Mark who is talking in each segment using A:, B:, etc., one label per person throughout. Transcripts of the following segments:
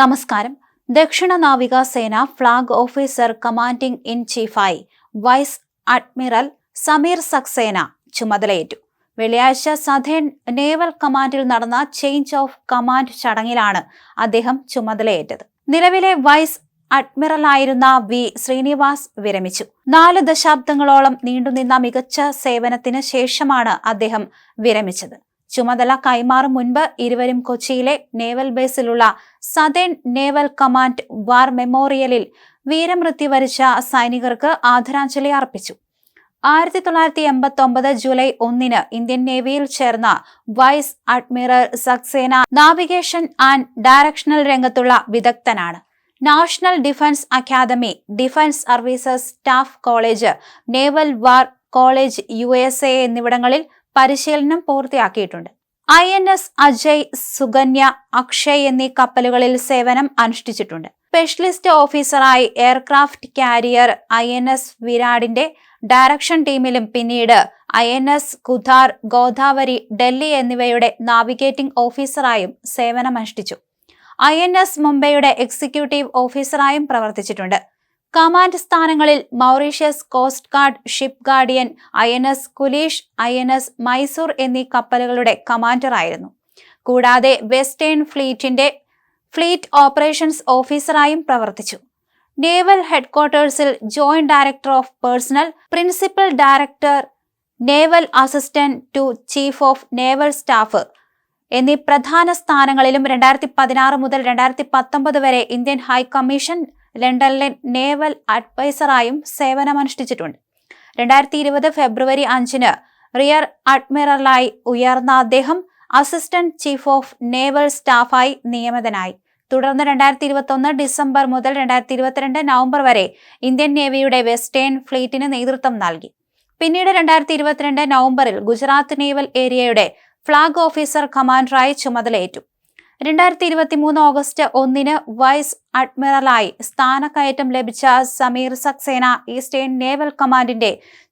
A: നമസ്കാരം. ദക്ഷിണ നാവിക സേന ഫ്ളാഗ് ഓഫീസർ കമാൻഡിംഗ് ഇൻ ചീഫായി വൈസ് അഡ്മിറൽ സമീർ സക്സേന ചുമതലയേറ്റു. വെള്ളിയാഴ്ച സധേൺ നേവൽ കമാൻഡിൽ നടന്ന ചേഞ്ച് ഓഫ് കമാൻഡ് ചടങ്ങിലാണ് അദ്ദേഹം ചുമതലയേറ്റത്. നിലവിലെ വൈസ് അഡ്മിറലായിരുന്ന വി ശ്രീനിവാസ് വിരമിച്ചു. നാല് ദശാബ്ദങ്ങളോളം നീണ്ടുനിന്ന മികച്ച സേവനത്തിന് ശേഷമാണ് അദ്ദേഹം വിരമിച്ചത്. ചുമതല കൈമാറും മുൻപ് ഇരുവരും കൊച്ചിയിലെ നേവൽ ബേസിലുള്ള സതേൺ നേവൽ കമാൻഡ് വാർ മെമ്മോറിയലിൽ വീരമൃത്യു വരിച്ച സൈനികർക്ക് ആദരാഞ്ജലി അർപ്പിച്ചു. ആയിരത്തി തൊള്ളായിരത്തി എൺപത്തി ഒമ്പത് ജൂലൈ ഒന്നിന് ഇന്ത്യൻ നേവിയിൽ ചേർന്ന vice admiral Saxena navigation and directional രംഗത്തുള്ള വിദഗ്ധനാണ്. National defence academy defence services staff college naval war college U എന്നിവിടങ്ങളിൽ പരിശീലനം പൂർത്തിയാക്കിയിട്ടുണ്ട്. I N S Ajay Sukanya Akshay എന്നീ കപ്പലുകളിൽ സേവനം അനുഷ്ഠിച്ചിട്ടുണ്ട്. സ്പെഷ്യലിസ്റ്റ് ഓഫീസറായി aircraft carrier I N S വിരാടിന്റെ direction ടീമിലും പിന്നീട് I N S Kuthar Godavari Delhi എന്നിവയുടെ നാവിഗേറ്റിംഗ് ഓഫീസറായും സേവനമനുഷ്ഠിച്ചു. ഐ എൻ എസ് മുംബൈയുടെ എക്സിക്യൂട്ടീവ് ഓഫീസറായും പ്രവർത്തിച്ചിട്ടുണ്ട്. കമാൻഡ് സ്ഥാനങ്ങളിൽ Mauritius coast guard ship guardian I N S Kulish I N S Mysore എന്നീ കപ്പലുകളുടെ കമാൻഡറായിരുന്നു കൂടാതെ വെസ്റ്റേൺ ഫ്ലീറ്റിന്റെ ഫ്ലീറ്റ് ഓപ്പറേഷൻസ് ഓഫീസറായും പ്രവർത്തിച്ചു. Naval ഹെഡ്ക്വാർട്ടേഴ്സിൽ joint director of personnel principal director naval assistant to chief of naval staff എന്നീ പ്രധാന സ്ഥാനങ്ങളിലും രണ്ടായിരത്തി പതിനാറ് മുതൽ രണ്ടായിരത്തി പത്തൊമ്പത് വരെ ഇന്ത്യൻ ഹൈക്കമ്മീഷൻ ലണ്ടനിലെ നേവൽ അഡ്വൈസറായും സേവനമനുഷ്ഠിച്ചിട്ടുണ്ട്. രണ്ടായിരത്തി ഇരുപത് ഫെബ്രുവരി അഞ്ചിന് റിയർ അഡ്മിറലായി ഉയർന്ന അദ്ദേഹം അസിസ്റ്റന്റ് ചീഫ് ഓഫ് നേവൽ സ്റ്റാഫായി നിയമിതനായി. തുടർന്ന് രണ്ടായിരത്തി ഇരുപത്തി ഒന്ന് ഡിസംബർ മുതൽ രണ്ടായിരത്തി ഇരുപത്തിരണ്ട് നവംബർ വരെ ഇന്ത്യൻ നേവിയുടെ വെസ്റ്റേൺ ഫ്ലീറ്റിന് നേതൃത്വം നൽകി. പിന്നീട് രണ്ടായിരത്തി ഇരുപത്തിരണ്ട് നവംബറിൽ ഗുജറാത്ത് നേവൽ ഏരിയയുടെ ഫ്ളാഗ് ഓഫീസർ കമാൻഡറായി ചുമതലയേറ്റു. രണ്ടായിരത്തി ഇരുപത്തി മൂന്ന് ഓഗസ്റ്റ് ഒന്നിന് വൈസ് അഡ്മിറലായി സ്ഥാനക്കയറ്റം ലഭിച്ച സമീർ സക്സേന ഈസ്റ്റേൺ നേവൽ കമാൻഡിന്റെ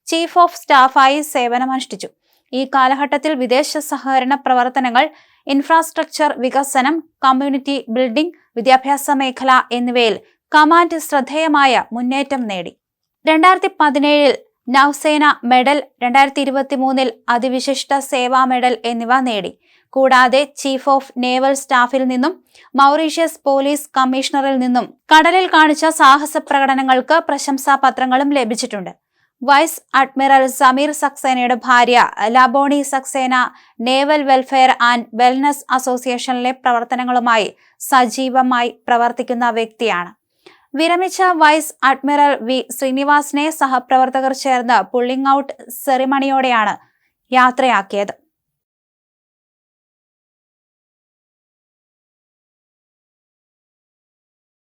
A: ചീഫ് ഓഫ് സ്റ്റാഫായി സേവനമനുഷ്ഠിച്ചു. ഈ കാലഘട്ടത്തിൽ വിദേശ സഹകരണ പ്രവർത്തനങ്ങൾ ഇൻഫ്രാസ്ട്രക്ചർ വികസനം കമ്മ്യൂണിറ്റി ബിൽഡിംഗ് വിദ്യാഭ്യാസ മേഖല എന്നിവയിൽ കമാൻഡ് ശ്രദ്ധേയമായ മുന്നേറ്റം നേടി. രണ്ടായിരത്തി പതിനേഴിൽ നൌസേന മെഡൽ രണ്ടായിരത്തി ഇരുപത്തി മൂന്നിൽ അതിവിശിഷ്ട സേവാ മെഡൽ എന്നിവ നേടി. കൂടാതെ ചീഫ് ഓഫ് നേവൽ സ്റ്റാഫിൽ നിന്നും മൗറീഷ്യസ് പോലീസ് കമ്മീഷണറിൽ നിന്നും കടലിൽ കാണിച്ച സാഹസ പ്രകടനങ്ങൾക്ക് പ്രശംസാ പത്രങ്ങളും ലഭിച്ചിട്ടുണ്ട്. വൈസ് അഡ്മിറൽ സമീർ സക്സേനയുടെ ഭാര്യ Laboni Saxena naval welfare and wellness അസോസിയേഷനിലെ പ്രവർത്തനങ്ങളുമായി സജീവമായി പ്രവർത്തിക്കുന്ന വ്യക്തിയാണ്. വിരമിച്ച വൈസ് അഡ്മിറൽ വി. ശ്രീനിവാസിനെ സഹപ്രവർത്തകർ ചേർന്ന് പുള്ളിംഗ് ഔട്ട് സെറിമണിയോടെയാണ് യാത്രയാക്കിയത്.